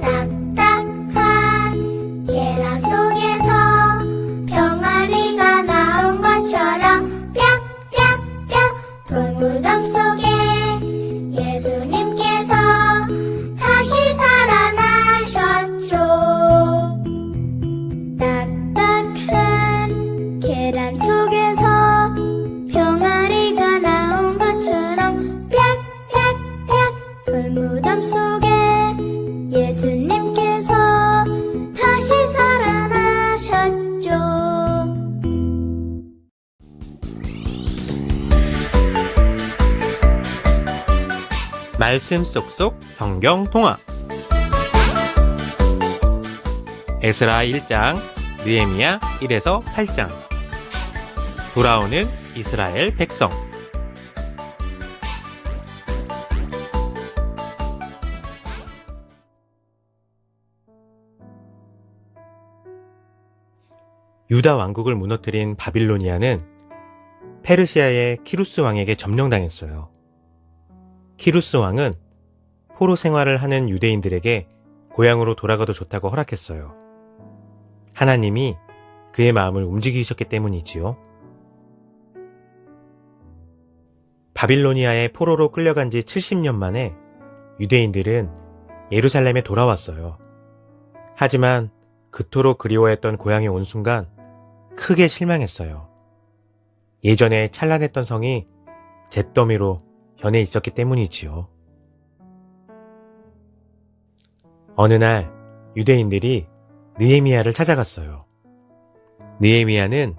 딱딱한 계란 속에서 병아리가 나온 것처럼 뿅뿅뿅 돌무덤 속에 예수님께서 다시 살아나셨죠. 계란 속 말씀 쏙쏙 성경 통화. 에스라 1장 느헤미야 1에서 8장. 돌아오는 이스라엘 백성. 유다 왕국을 무너뜨린 바빌로니아는 페르시아의 키루스 왕에게 점령당했어요. 키루스 왕은 포로 생활을 하는 유대인들에게 고향으로 돌아가도 좋다고 허락했어요. 하나님이 그의 마음을 움직이셨기 때문이지요. 바빌로니아의 포로로 끌려간 지 70년 만에 유대인들은 예루살렘에 돌아왔어요. 하지만 그토록 그리워했던 고향에 온 순간 크게 실망했어요. 예전에 찬란했던 성이 잿더미로 변해 있었기 때문이지요. 어느 날 유대인들이 느헤미야를 찾아갔어요. 느헤미야는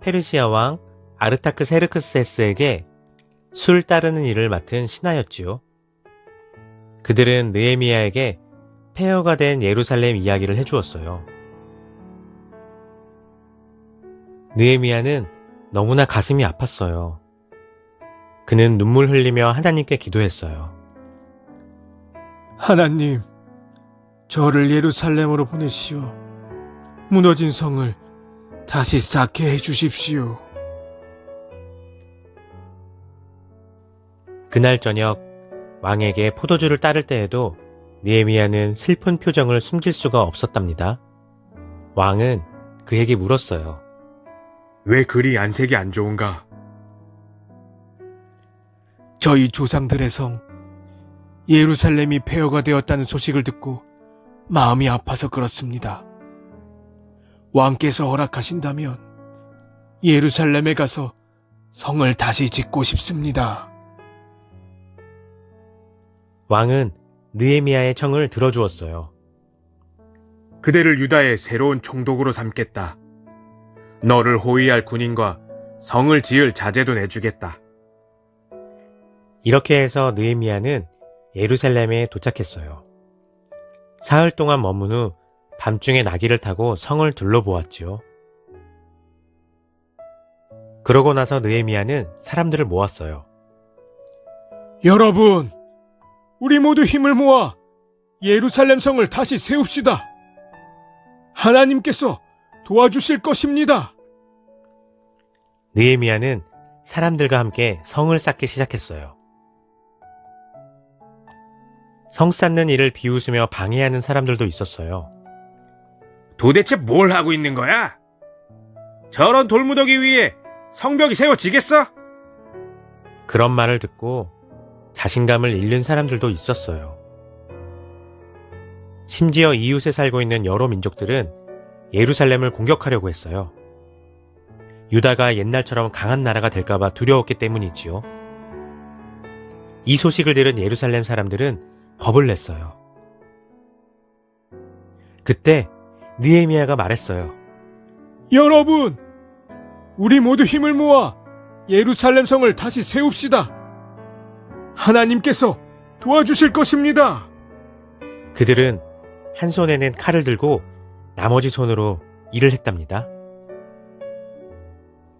페르시아 왕 아르타크 세르크세스에게 술 따르는 일을 맡은 신하였지요. 그들은 느헤미야에게 폐허가 된 예루살렘 이야기를 해주었어요. 느헤미야는 너무나 가슴이 아팠어요. 그는 눈물 흘리며 하나님께 기도했어요. 하나님, 저를 예루살렘으로 보내시오. 무너진 성을 다시 쌓게 해주십시오. 그날 저녁 왕에게 포도주를 따를 때에도 느헤미야는 슬픈 표정을 숨길 수가 없었답니다. 왕은 그에게 물었어요. 왜 그리 안색이 안 좋은가? 저희 조상들의 성, 예루살렘이 폐허가 되었다는 소식을 듣고 마음이 아파서 그렇습니다. 왕께서 허락하신다면 예루살렘에 가서 성을 다시 짓고 싶습니다. 왕은 느헤미야의 청을 들어주었어요. 그대를 유다의 새로운 총독으로 삼겠다. 너를 호위할 군인과 성을 지을 자제도 내주겠다. 이렇게 해서 느헤미야는 예루살렘에 도착했어요. 사흘 동안 머문 후 밤중에 나귀를 타고 성을 둘러보았지요. 그러고 나서 느헤미야는 사람들을 모았어요. 여러분, 우리 모두 힘을 모아 예루살렘 성을 다시 세웁시다. 하나님께서 도와주실 것입니다. 느헤미야는 사람들과 함께 성을 쌓기 시작했어요. 성 쌓는 일을 비웃으며 방해하는 사람들도 있었어요. 도대체 뭘 하고 있는 거야? 저런 돌무더기 위에 성벽이 세워지겠어? 그런 말을 듣고 자신감을 잃는 사람들도 있었어요. 심지어 이웃에 살고 있는 여러 민족들은 예루살렘을 공격하려고 했어요. 유다가 옛날처럼 강한 나라가 될까봐 두려웠기 때문이지요. 이 소식을 들은 예루살렘 사람들은 겁을 냈어요. 그때 느헤미야가 말했어요. 여러분, 우리 모두 힘을 모아 예루살렘 성을 다시 세웁시다. 하나님께서 도와주실 것입니다. 그들은 한 손에는 칼을 들고 나머지 손으로 일을 했답니다.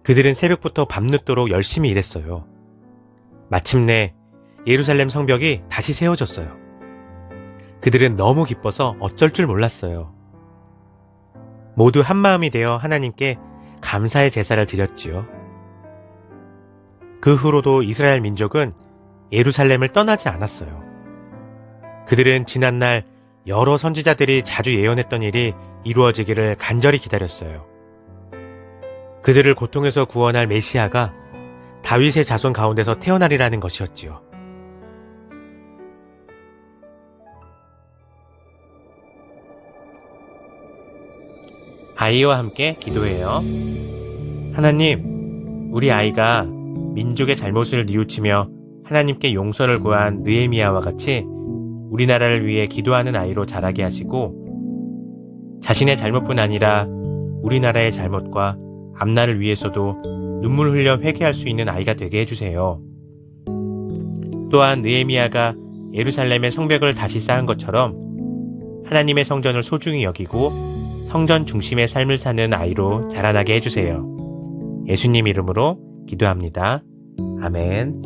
그들은 새벽부터 밤늦도록 열심히 일했어요. 마침내 예루살렘 성벽이 다시 세워졌어요. 그들은 너무 기뻐서 어쩔 줄 몰랐어요. 모두 한마음이 되어 하나님께 감사의 제사를 드렸지요. 그 후로도 이스라엘 민족은 예루살렘을 떠나지 않았어요. 그들은 지난날 여러 선지자들이 자주 예언했던 일이 이루어지기를 간절히 기다렸어요. 그들을 고통에서 구원할 메시아가 다윗의 자손 가운데서 태어나리라는 것이었지요. 아이와 함께 기도해요. 하나님, 우리 아이가 민족의 잘못을 뉘우치며 하나님께 용서를 구한 느에미아와 같이 우리나라를 위해 기도하는 아이로 자라게 하시고 자신의 잘못뿐 아니라 우리나라의 잘못과 앞날을 위해서도 눈물 흘려 회개할 수 있는 아이가 되게 해주세요. 또한 느에미아가 예루살렘의 성벽을 다시 쌓은 것처럼 하나님의 성전을 소중히 여기고 성전 중심의 삶을 사는 아이로 자라나게 해주세요. 예수님 이름으로 기도합니다. 아멘.